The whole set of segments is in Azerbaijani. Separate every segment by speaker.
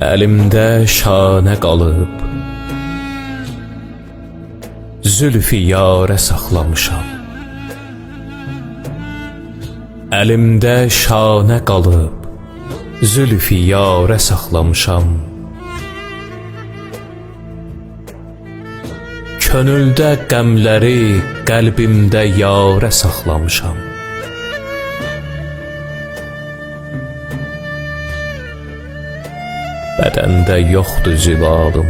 Speaker 1: Əlimdə şanə qalıb. Zülfü yarə saxlamışam. Əlimdə şanə qalıb. Zülfü yarə saxlamışam. Könüldə qəmləri qəlbimdə yarə saxlamışam. Bədəndə yoxdur zilalım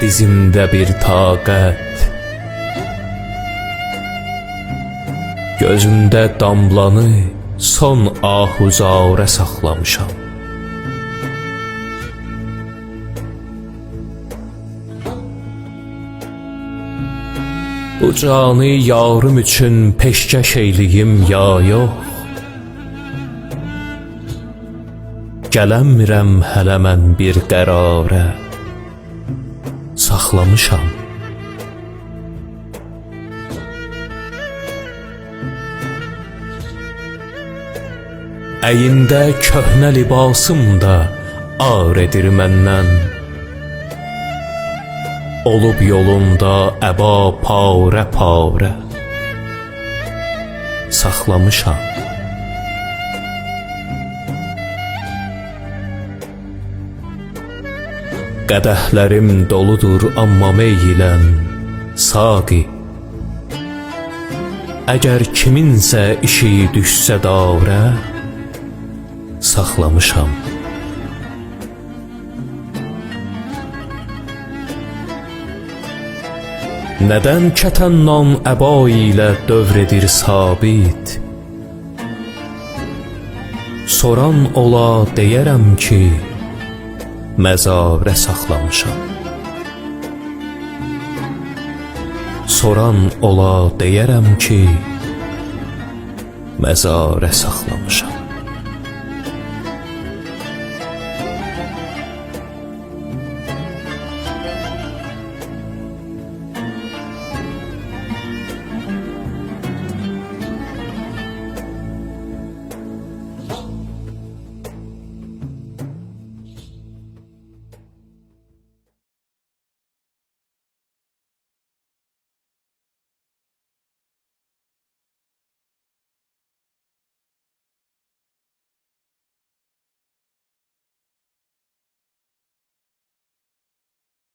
Speaker 1: Dizimdə bir taqət Gözümdə damlanı son ahuzarə saxlamışam Bu canı yarım üçün peşkəş eyliyim ya yox Gələmirəm hələ mən bir qərarə. Saxlamışam. Əyində köhnə libasım da ar edir məndən. Olub yolunda əba parə parə Saxlamışam Qədəhlərim doludur amma meylən Saqi. Əgər kiminsə işi düşsə darə Saxlamışam. Nədən kətənnan əba ilə dövr edir sabit? Soran ola deyərəm ki məzarə saxlamışam. Soran ola deyərəm ki məzarə saxlamışam